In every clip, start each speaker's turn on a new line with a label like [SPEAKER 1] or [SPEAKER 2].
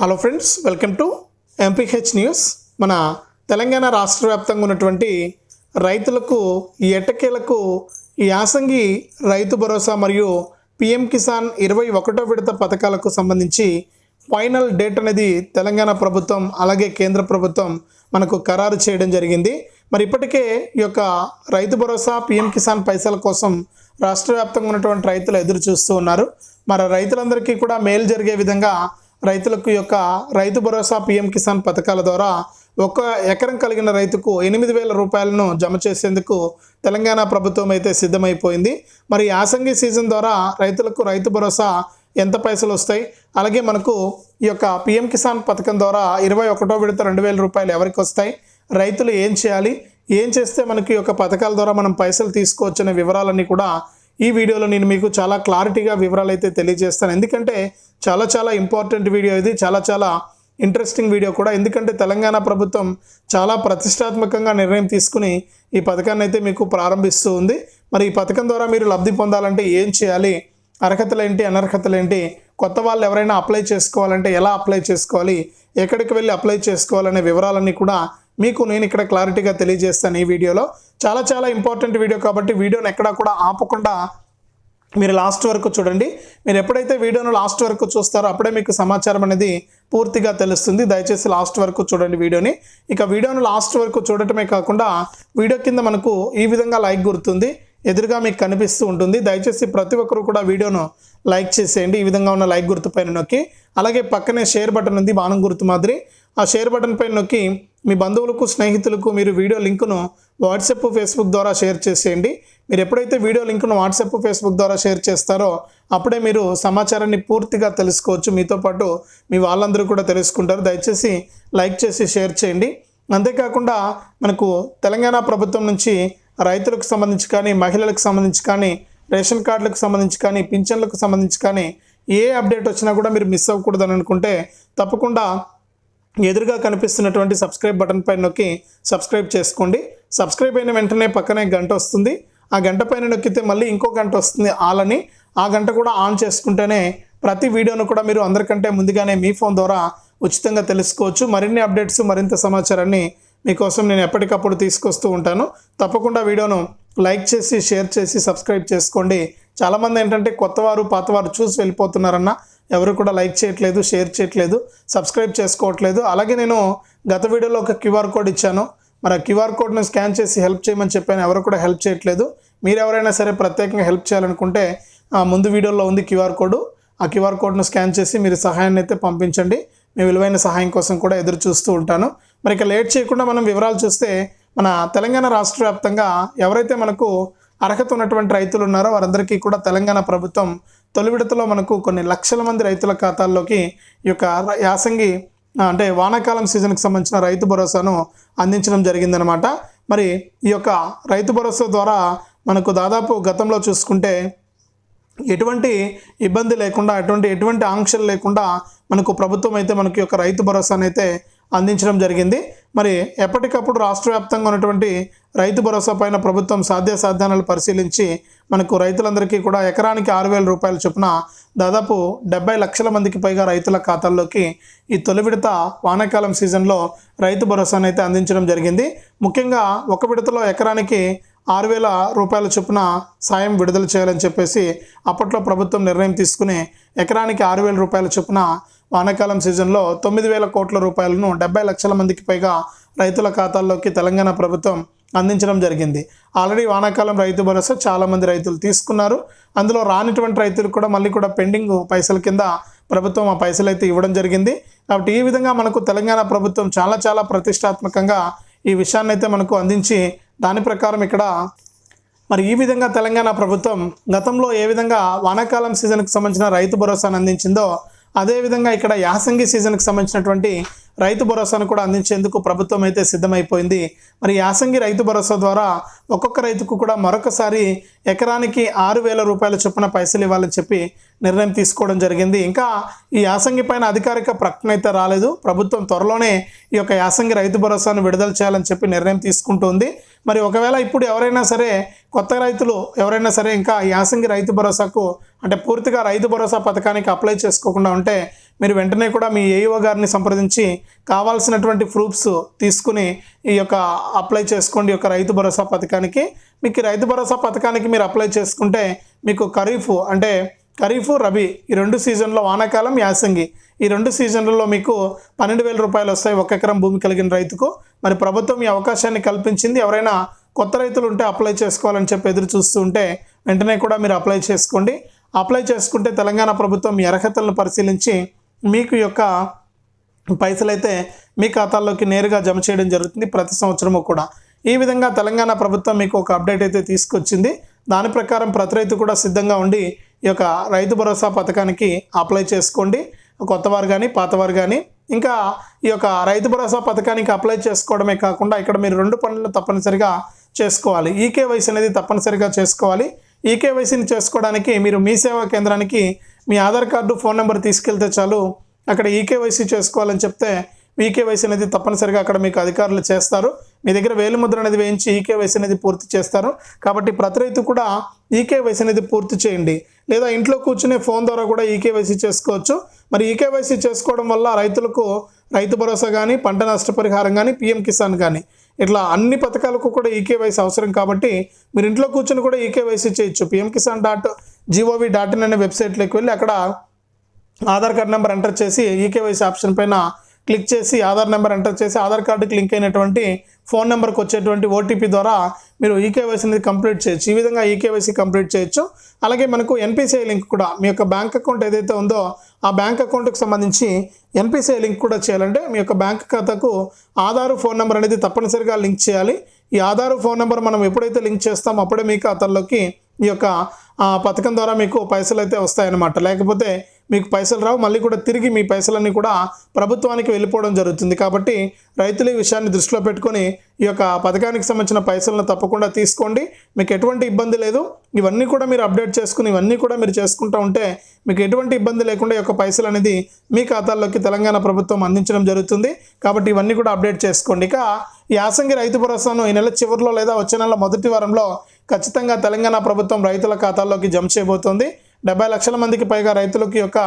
[SPEAKER 1] Hello friends welcome to MPH news మన తెలంగాణ రాష్ట్ర వ్యాప్తంగా ఉన్నటువంటి రైతులకు ఎటకేలకు ఈ యాసంగి రైతు భరోసా మరియు పిఎం కిసాన్ ఇరవై ఒకటో విడత పథకాలకు సంబంధించి ఫైనల్ డేట్ అనేది తెలంగాణ ప్రభుత్వం అలాగే కేంద్ర ప్రభుత్వం మనకు ఖరారు చేయడం జరిగింది. మరి ఇప్పటికే ఈ యొక్క రైతు భరోసా పిఎం కిసాన్ పైసల కోసం రాష్ట్ర వ్యాప్తంగా ఉన్నటువంటి రైతులు ఎదురు చూస్తూ ఉన్నారు. మరి రైతులందరికీ కూడా మేలు జరిగే విధంగా రైతులకు యొక్క రైతు భరోసా పిఎం కిసాన్ పథకాల ద్వారా ఒక ఎకరం కలిగిన రైతుకు ఎనిమిది వేల రూపాయలను జమ చేసేందుకు తెలంగాణ ప్రభుత్వం అయితే సిద్ధమైపోయింది. మరి యాసంగి సీజన్ ద్వారా రైతులకు రైతు భరోసా ఎంత పైసలు వస్తాయి? అలాగే మనకు ఈ యొక్క పిఎం కిసాన్ పథకం ద్వారా ఇరవై ఒకటో విడత రెండు వేల రూపాయలు ఎవరికి వస్తాయి? రైతులు ఏం చేయాలి? ఏం చేస్తే మనకి ఈ యొక్క పథకాల ద్వారా మనం పైసలు తీసుకోవచ్చనే వివరాలన్నీ కూడా ఈ వీడియోలో నేను మీకు చాలా క్లారిటీగా వివరాలు అయితే తెలియజేస్తాను. ఎందుకంటే చాలా చాలా ఇంపార్టెంట్ వీడియో ఇది. చాలా చాలా ఇంట్రెస్టింగ్ వీడియో కూడా. ఎందుకంటే తెలంగాణ ప్రభుత్వం చాలా ప్రతిష్టాత్మకంగా నిర్ణయం తీసుకుని ఈ పథకాన్ని అయితే మీకు ప్రారంభిస్తూ ఉంది. మరి ఈ పథకం ద్వారా మీరు లబ్ధి పొందాలంటే ఏం చేయాలి? అర్హతలు ఏంటి? అనర్హతలు ఏంటి? కొత్త వాళ్ళు ఎవరైనా అప్లై చేసుకోవాలంటే ఎలా అప్లై చేసుకోవాలి? ఎక్కడికి వెళ్ళి అప్లై చేసుకోవాలనే వివరాలన్నీ కూడా మీకు నేను ఇక్కడ క్లారిటీగా తెలియజేస్తాను ఈ వీడియోలో. చాలా చాలా ఇంపార్టెంట్ వీడియో కాబట్టి వీడియోని ఎక్కడా కూడా ఆపకుండా మీరు లాస్ట్ వరకు చూడండి. మీరు ఎప్పుడైతే వీడియోను లాస్ట్ వరకు చూస్తారో అప్పుడే మీకు సమాచారం అనేది పూర్తిగా తెలుస్తుంది. దయచేసి లాస్ట్ వరకు చూడండి వీడియోని. ఇక వీడియోను లాస్ట్ వరకు చూడటమే కాకుండా వీడియో కింద మనకు ఈ విధంగా లైక్ గుర్తుంది. ఎదురుగా మీకు కనిపిస్తూ ఉంటుంది. దయచేసి ప్రతి ఒక్కరు కూడా వీడియోను లైక్ చేసేయండి. ఈ విధంగా ఉన్న లైక్ గుర్తు పైన నొక్కి. అలాగే పక్కనే షేర్ బటన్ ఉంది. బాణం గుర్తు మాదిరి. ఆ షేర్ బటన్ పైన నొక్కి మీ బంధువులకు స్నేహితులకు మీరు వీడియో లింకును వాట్సాప్ ఫేస్బుక్ ద్వారా షేర్ చేసేయండి. మీరు ఎప్పుడైతే వీడియో లింకును వాట్సాప్ ఫేస్బుక్ ద్వారా షేర్ చేస్తారో అప్పుడే మీరు సమాచారాన్ని పూర్తిగా తెలుసుకోవచ్చు. మీతో పాటు మీ వాళ్ళందరూ కూడా తెలుసుకుంటారు. దయచేసి లైక్ చేసి షేర్ చేయండి. అంతేకాకుండా మనకు తెలంగాణ ప్రభుత్వం నుంచి రైతులకు సంబంధించి కానీ మహిళలకు సంబంధించి కానీ రేషన్ కార్డులకు సంబంధించి కానీ పింఛన్లకు సంబంధించి కానీ ఏ అప్డేట్ వచ్చినా కూడా మీరు మిస్ అవ్వకూడదని అనుకుంటే తప్పకుండా ఎదురుగా కనిపిస్తున్నటువంటి సబ్స్క్రైబ్ బటన్ పైన నొక్కి సబ్స్క్రైబ్ చేసుకోండి. సబ్స్క్రైబ్ అయిన వెంటనే పక్కనే గంట వస్తుంది. ఆ గంట పైన నొక్కితే మళ్ళీ ఇంకో గంట వస్తుంది ఆలని. ఆ గంట కూడా ఆన్ చేసుకుంటేనే ప్రతి వీడియోను కూడా మీరు అందరికంటే ముందుగానే మీ ఫోన్ ద్వారా ఉచితంగా తెలుసుకోవచ్చు. మరిన్ని అప్డేట్స్ మరింత సమాచారాన్ని మీకోసం నేను ఎప్పటికప్పుడు తీసుకొస్తూ ఉంటాను. తప్పకుండా వీడియోను లైక్ చేసి షేర్ చేసి సబ్స్క్రైబ్ చేసుకోండి. చాలామంది ఏంటంటే కొత్తవారు పాతవారు చూసి వెళ్ళిపోతున్నారన్న ఎవరు కూడా లైక్ చేయట్లేదు షేర్ చేయట్లేదు సబ్స్క్రైబ్ చేసుకోవట్లేదు. అలాగే నేను గత వీడియోలో ఒక క్యూఆర్ కోడ్ ఇచ్చాను. మరి ఆ క్యూఆర్ కోడ్ను స్కాన్ చేసి హెల్ప్ చేయమని చెప్పాను. ఎవరు కూడా హెల్ప్ చేయట్లేదు. మీరు ఎవరైనా సరే ప్రత్యేకంగా హెల్ప్ చేయాలనుకుంటే ముందు వీడియోలో ఉంది క్యూఆర్ కోడ్. ఆ క్యూఆర్ కోడ్ను స్కాన్ చేసి మీరు సహాయాన్ని అయితే పంపించండి. మీ విలువైన సహాయం కోసం కూడా ఎదురు చూస్తూ ఉంటాను. మరి ఇక లేట్ చేయకుండా మనం వివరాలు చూస్తే మన తెలంగాణ రాష్ట్ర వ్యాప్తంగా ఎవరైతే మనకు అర్హత ఉన్నటువంటి రైతులు ఉన్నారో వారందరికీ కూడా తెలంగాణ ప్రభుత్వం తొలి విడతలో మనకు కొన్ని లక్షల మంది రైతుల ఖాతాల్లోకి ఈ యొక్క యాసంగి అంటే వానాకాలం సీజన్కి సంబంధించిన రైతు భరోసాను అందించడం జరిగిందనమాట మరి ఈ యొక్క రైతు భరోసా ద్వారా మనకు దాదాపు గతంలో చూసుకుంటే ఎటువంటి ఇబ్బంది లేకుండా ఎటువంటి ఎటువంటి ఆంక్షలు లేకుండా మనకు ప్రభుత్వం అయితే మనకి యొక్క రైతు భరోసాను అయితే అందించడం జరిగింది. మరి ఎప్పటికప్పుడు రాష్ట్ర వ్యాప్తంగా ఉన్నటువంటి రైతు భరోసా పైన ప్రభుత్వం సాధ్యాసాధ్యాలను పరిశీలించి మనకు రైతులందరికీ కూడా ఎకరానికి ఆరు వేల రూపాయల చొప్పున దాదాపు డెబ్బై లక్షల మందికి పైగా రైతుల ఖాతాల్లోకి ఈ తొలి విడత వానాకాలం సీజన్లో రైతు భరోసాను అయితే అందించడం జరిగింది. ముఖ్యంగా ఒక విడతలో ఎకరానికి ఆరు వేల రూపాయల చొప్పున సాయం విడుదల చేయాలని చెప్పేసి అప్పట్లో ప్రభుత్వం నిర్ణయం తీసుకుని ఎకరానికి ఆరు వేల రూపాయల చొప్పున వానాకాలం సీజన్లో తొమ్మిది వేల కోట్ల రూపాయలను డెబ్బై లక్షల మందికి పైగా రైతుల ఖాతాల్లోకి తెలంగాణ ప్రభుత్వం అందించడం జరిగింది. ఆల్రెడీ వానాకాలం రైతు భరోసా చాలామంది రైతులు తీసుకున్నారు. అందులో రానిటువంటి రైతులు కూడా మళ్ళీ కూడా పెండింగ్ పైసల కింద ప్రభుత్వం ఆ పైసలు అయితే ఇవ్వడం జరిగింది. కాబట్టి ఈ విధంగా మనకు తెలంగాణ ప్రభుత్వం చాలా చాలా ప్రతిష్టాత్మకంగా ఈ విషయాన్ని అయితే మనకు అందించి దాని ప్రకారం ఇక్కడ మరి ఈ విధంగా తెలంగాణ ప్రభుత్వం గతంలో ఏ విధంగా వానాకాలం సీజన్కి సంబంధించిన రైతు భరోసాను అందించిందో అదేవిధంగా ఇక్కడ యాసంగి సీజన్కి సంబంధించినటువంటి రైతు భరోసాను కూడా అందించేందుకు ప్రభుత్వం అయితే సిద్ధమైపోయింది. మరి యాసంగి రైతు భరోసా ద్వారా ఒక్కొక్క రైతుకు కూడా మరొకసారి ఎకరానికి ఆరు వేల రూపాయల చొప్పున పైసలు ఇవ్వాలని చెప్పి నిర్ణయం తీసుకోవడం జరిగింది. ఇంకా ఈ యాసంగి పైన అధికారిక ప్రకటన అయితే రాలేదు. ప్రభుత్వం త్వరలోనే ఈ యొక్క యాసంగి రైతు భరోసాను విడుదల చేయాలని చెప్పి నిర్ణయం తీసుకుంటుంది. మరి ఒకవేళ ఇప్పుడు ఎవరైనా సరే కొత్త రైతులు ఎవరైనా సరే ఇంకా యాసంగి రైతు భరోసాకు అంటే పూర్తిగా రైతు భరోసా పథకానికి అప్లై చేసుకోకుండా ఉంటే మీరు వెంటనే కూడా మీ ఏఈఓ గారిని సంప్రదించి కావాల్సినటువంటి ప్రూఫ్స్ తీసుకుని ఈ యొక్క అప్లై చేసుకోండి ఈ యొక్క రైతు భరోసా పథకానికి. మీకు రైతు భరోసా పథకానికి మీరు అప్లై చేసుకుంటే మీకు ఖరీఫ్ అంటే ఖరీఫ్ రబీ ఈ రెండు సీజన్లో వానాకాలం యాసంగి. ఈ రెండు సీజన్లలో మీకు పన్నెండు వేల రూపాయలు వస్తాయి ఒక ఎకరం భూమి కలిగిన రైతుకు. మరి ప్రభుత్వం ఈ అవకాశాన్ని కల్పించింది. ఎవరైనా కొత్త రైతులు ఉంటే అప్లై చేసుకోవాలని చెప్పి ఎదురు చూస్తూ ఉంటే వెంటనే కూడా మీరు అప్లై చేసుకోండి. అప్లై చేసుకుంటే తెలంగాణ ప్రభుత్వం మీ అర్హతలను పరిశీలించి మీకు యొక్క పైసలు అయితే మీ ఖాతాల్లోకి నేరుగా జమ చేయడం జరుగుతుంది ప్రతి సంవత్సరము కూడా. ఈ విధంగా తెలంగాణ ప్రభుత్వం మీకు ఒక అప్డేట్ అయితే తీసుకొచ్చింది. దాని ప్రకారం ప్రతి రైతు కూడా సిద్ధంగా ఉండి ఈ యొక్క రైతు భరోసా పథకానికి అప్లై చేసుకోండి. కొత్తవారు కానీ పాతవారు కానీ ఇంకా ఈ యొక్క రైతు భరోసా పథకానికి అప్లై చేసుకోవడమే కాకుండా ఇక్కడ మీరు రెండు పనులు తప్పనిసరిగా చేసుకోవాలి. ఈకేవైసీ అనేది తప్పనిసరిగా చేసుకోవాలి. ఈకేవైసీని చేసుకోవడానికి మీరు మీ సేవా కేంద్రానికి మీ ఆధార్ కార్డు ఫోన్ నెంబర్ తీసుకెళ్తే చాలు. అక్కడ ఈకేవైసీ చేసుకోవాలని చెప్తే ఈకేవైసీ అనేది తప్పనిసరిగా అక్కడ మీకు అధికారులు చేస్తారు. మీ దగ్గర వేలిముద్ర అనేది వేయించి ఈకేవైసీ అనేది పూర్తి చేస్తారు. కాబట్టి ప్రతి రైతు కూడా ఈకేవైసీ అనేది పూర్తి చేయండి. లేదా ఇంట్లో కూర్చునే ఫోన్ ద్వారా కూడా ఈకేవైసీ చేసుకోవచ్చు. మరి ఈకేవైసీ చేసుకోవడం వల్ల రైతులకు రైతు భరోసా కానీ పంట నష్టపరిహారం కానీ పిఎం కిసాన్ కానీ ఇట్లా అన్ని పథకాలకు కూడా ఈకేవైసీ అవసరం కాబట్టి మీరు ఇంట్లో కూర్చొని కూడా ఈకేవైసీ చేయొచ్చు. PM Kisan dot gov dot in అనే వెబ్సైట్లోకి వెళ్ళి అక్కడ ఆధార్ కార్డ్ నెంబర్ ఎంటర్ చేసి ఈకేవైసీ ఆప్షన్ పైన క్లిక్ చేసి ఆధార్ నెంబర్ ఎంటర్ చేసి ఆధార్ కార్డుకి లింక్ అయినటువంటి ఫోన్ నెంబర్కి వచ్చేటువంటి ఓటీపీ ద్వారా మీరు ఈకేవైసీ అనేది కంప్లీట్ చేయొచ్చు. ఈ విధంగా ఈకేవైసీ కంప్లీట్ చేయొచ్చు. అలాగే మనకు ఎన్పిసిఐ లింక్ కూడా మీ యొక్క బ్యాంక్ అకౌంట్ ఏదైతే ఉందో ఆ బ్యాంక్ అకౌంట్కి సంబంధించి ఎన్పిసిఐ లింక్ కూడా చేయాలంటే మీ యొక్క బ్యాంక్ ఖాతాకు ఆధారు ఫోన్ నెంబర్ అనేది తప్పనిసరిగా లింక్ చేయాలి. ఈ ఆధార్ ఫోన్ నెంబర్ మనం ఎప్పుడైతే లింక్ చేస్తామో అప్పుడే మీ ఖాతాల్లోకి ఈ యొక్క పథకం ద్వారా మీకు పైసలు అయితే వస్తాయన్నమాట. లేకపోతే మీకు పైసలు రావు మళ్ళీ కూడా తిరిగి మీ పైసలన్నీ కూడా ప్రభుత్వానికి వెళ్ళిపోవడం జరుగుతుంది. కాబట్టి రైతులు ఈ విషయాన్ని దృష్టిలో పెట్టుకొని ఈ యొక్క పథకానికి సంబంధించిన పైసలను తప్పకుండా తీసుకోండి. మీకు ఎటువంటి ఇబ్బంది లేదు. ఇవన్నీ కూడా మీరు అప్డేట్ చేసుకుని ఇవన్నీ కూడా మీరు చేసుకుంటూ ఉంటే మీకు ఎటువంటి ఇబ్బంది లేకుండా ఈ యొక్క పైసలు అనేది మీ ఖాతాల్లోకి తెలంగాణ ప్రభుత్వం అందించడం జరుగుతుంది. కాబట్టి ఇవన్నీ కూడా అప్డేట్ చేసుకోండి. ఇక ఈ యాసంగి రైతు భరోసాను ఈ నెల చివరిలో లేదా వచ్చే నెల మొదటి వారంలో ఖచ్చితంగా తెలంగాణ ప్రభుత్వం రైతుల ఖాతాల్లోకి జమ చేయబోతోంది. డెబ్బై లక్షల మందికి పైగా రైతులకి యొక్క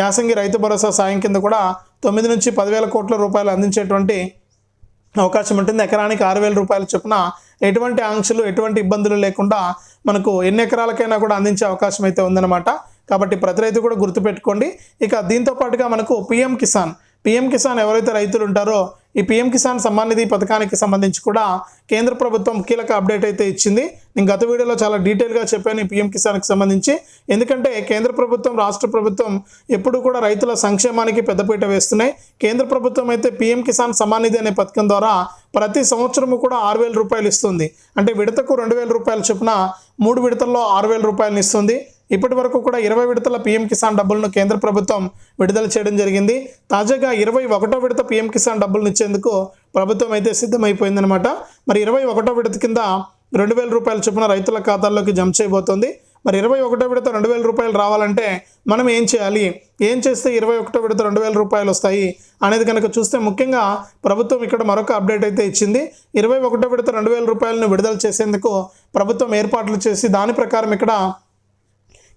[SPEAKER 1] యాసంగి రైతు భరోసా సాయం కింద కూడా తొమ్మిది నుంచి పదివేల కోట్ల రూపాయలు అందించేటువంటి అవకాశం ఉంటుంది. ఎకరానికి ఆరు వేల రూపాయల చొప్పున ఎటువంటి ఆంక్షలు ఎటువంటి ఇబ్బందులు లేకుండా మనకు ఎన్ని ఎకరాలకైనా కూడా అందించే అవకాశం అయితే ఉందన్నమాట. కాబట్టి ప్రతి రైతు కూడా గుర్తుపెట్టుకోండి. ఇక దీంతో పాటుగా మనకు పిఎం కిసాన్ పిఎం కిసాన్ ఎవరైతే రైతులు ఉంటారో ఈ పిఎం కిసాన్ సమ్మాన్ నిధి పథకానికి సంబంధించి కూడా కేంద్ర ప్రభుత్వం కీలక అప్డేట్ అయితే ఇచ్చింది. నేను గత వీడియోలో చాలా డీటెయిల్గా చెప్పాను ఈ పిఎం కిసాన్కి సంబంధించి. ఎందుకంటే కేంద్ర ప్రభుత్వం రాష్ట్ర ప్రభుత్వం ఎప్పుడు కూడా రైతుల సంక్షేమానికి పెద్దపీట వేస్తున్నాయి. కేంద్ర ప్రభుత్వం అయితే పిఎం కిసాన్ సమ్మాన్ నిధి అనే పథకం ద్వారా ప్రతి సంవత్సరము కూడా ఆరు వేల రూపాయలు ఇస్తుంది. అంటే విడతకు రెండు వేల రూపాయలు చొప్పున మూడు విడతల్లో ఆరు వేల రూపాయలు ఇస్తుంది. ఇప్పటి వరకు కూడా ఇరవై విడతల పీఎం కిసాన్ డబ్బులను కేంద్ర ప్రభుత్వం విడుదల చేయడం జరిగింది. తాజాగా ఇరవై ఒకటో విడత పీఎం కిసాన్ డబ్బులను ఇచ్చేందుకు ప్రభుత్వం అయితే సిద్ధమైపోయిందనమాట మరి ఇరవై ఒకటో విడత కింద రెండు వేల రూపాయల చొప్పున రైతుల ఖాతాల్లోకి జమ చేయబోతోంది. మరి ఇరవై ఒకటో విడత రెండు వేల రూపాయలు రావాలంటే మనం ఏం చేయాలి? ఏం చేస్తే ఇరవై ఒకటో విడత రెండు వేల రూపాయలు వస్తాయి అనేది కనుక చూస్తే ముఖ్యంగా ప్రభుత్వం ఇక్కడ మరొక అప్డేట్ అయితే ఇచ్చింది. ఇరవై ఒకటో విడత రెండు వేల రూపాయలను విడుదల చేసేందుకు ప్రభుత్వం ఏర్పాట్లు చేసి దాని ప్రకారం ఇక్కడ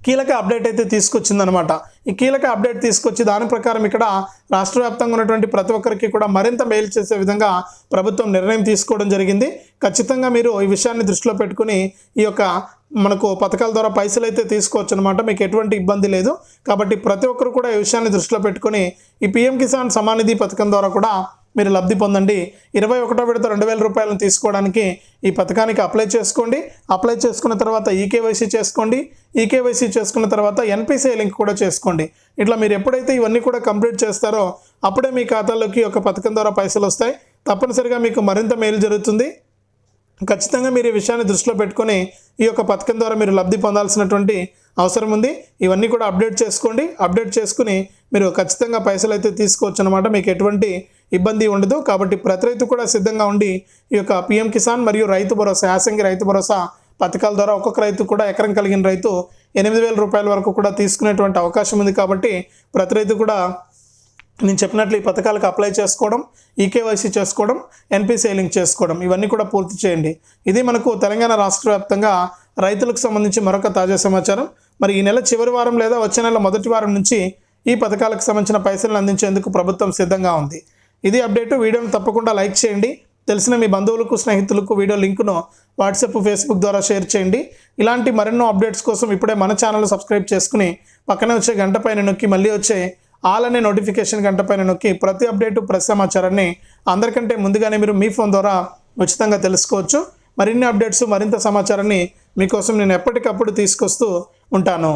[SPEAKER 1] కీలక అప్డేట్ అయితే తీసుకొచ్చిందనమాట ఈ కీలక అప్డేట్ తీసుకొచ్చి దాని ప్రకారం ఇక్కడ రాష్ట్ర వ్యాప్తంగా ఉన్నటువంటి ప్రతి ఒక్కరికి కూడా మరింత మేలు చేసే విధంగా ప్రభుత్వం నిర్ణయం తీసుకోవడం జరిగింది. ఖచ్చితంగా మీరు ఈ విషయాన్ని దృష్టిలో పెట్టుకుని ఈ యొక్క మనకు పథకాల ద్వారా పైసలు అయితే తీసుకోవచ్చు అనమాట మీకు ఎటువంటి ఇబ్బంది లేదు. కాబట్టి ప్రతి ఒక్కరు కూడా ఈ విషయాన్ని దృష్టిలో పెట్టుకుని ఈ పిఎం కిసాన్ సమానిధి పథకం ద్వారా కూడా మీరు లబ్ధి పొందండి. ఇరవై ఒకటో విడత రెండు వేల రూపాయలను తీసుకోవడానికి ఈ పథకానికి అప్లై చేసుకోండి. అప్లై చేసుకున్న తర్వాత ఈకేవైసీ చేసుకోండి. ఈకేవైసీ చేసుకున్న తర్వాత ఎన్పిసిఐ లింక్ కూడా చేసుకోండి. ఇట్లా మీరు ఎప్పుడైతే ఇవన్నీ కూడా కంప్లీట్ చేస్తారో అప్పుడే మీ ఖాతాలోకి ఒక పథకం ద్వారా పైసలు వస్తాయి. తప్పనిసరిగా మీకు మరింత మేలు జరుగుతుంది. ఖచ్చితంగా మీరు ఈ విషయాన్ని దృష్టిలో పెట్టుకొని ఈ యొక్క పథకం ద్వారా మీరు లబ్ధి పొందాల్సినటువంటి అవసరం ఉంది. ఇవన్నీ కూడా అప్డేట్ చేసుకోండి. అప్డేట్ చేసుకుని మీరు ఖచ్చితంగా పైసలు అయితే తీసుకోవచ్చు అనమాట మీకు ఎటువంటి ఇబ్బంది ఉండదు. కాబట్టి ప్రతి రైతు కూడా సిద్ధంగా ఉండి ఈ యొక్క పిఎం కిసాన్ మరియు రైతు భరోసా యాసంగి రైతు భరోసా పథకాల ద్వారా ఒక్కొక్క రైతు కూడా ఎకరం కలిగిన రైతు ఎనిమిది వేల రూపాయల వరకు కూడా తీసుకునేటువంటి అవకాశం ఉంది. కాబట్టి ప్రతి రైతు కూడా నేను చెప్పినట్లు ఈ పథకాలకు అప్లై చేసుకోవడం ఈకేవైసీ చేసుకోవడం ఎన్పిసిఐ లింక్ చేసుకోవడం ఇవన్నీ కూడా పూర్తి చేయండి. ఇది మనకు తెలంగాణ రాష్ట్ర వ్యాప్తంగా రైతులకు సంబంధించి మరొక తాజా సమాచారం. మరి ఈ నెల చివరి వారం లేదా వచ్చే నెల మొదటి వారం నుంచి ఈ పథకాలకు సంబంధించిన పైసలను అందించేందుకు ప్రభుత్వం సిద్ధంగా ఉంది. ఇది అప్డేట్. వీడియోని తప్పకుండా లైక్ చేయండి. తెలిసిన మీ బంధువులకు స్నేహితులకు వీడియో లింకును వాట్సాప్ ఫేస్బుక్ ద్వారా షేర్ చేయండి. ఇలాంటి మరెన్నో అప్డేట్స్ కోసం ఇప్పుడే మన ఛానల్ సబ్స్క్రైబ్ చేసుకుని పక్కనే వచ్చే గంట పైన నొక్కి మళ్ళీ వచ్చే ఆల్ అనే నోటిఫికేషన్ గంట పైన నొక్కి ప్రతి అప్డేటు ప్రతి సమాచారాన్ని అందరికంటే ముందుగానే మీరు మీ ఫోన్ ద్వారా ఉచితంగా తెలుసుకోవచ్చు. మరిన్ని అప్డేట్స్ మరింత సమాచారాన్ని మీకోసం నేను ఎప్పటికప్పుడు తీసుకొస్తూ ఉంటాను.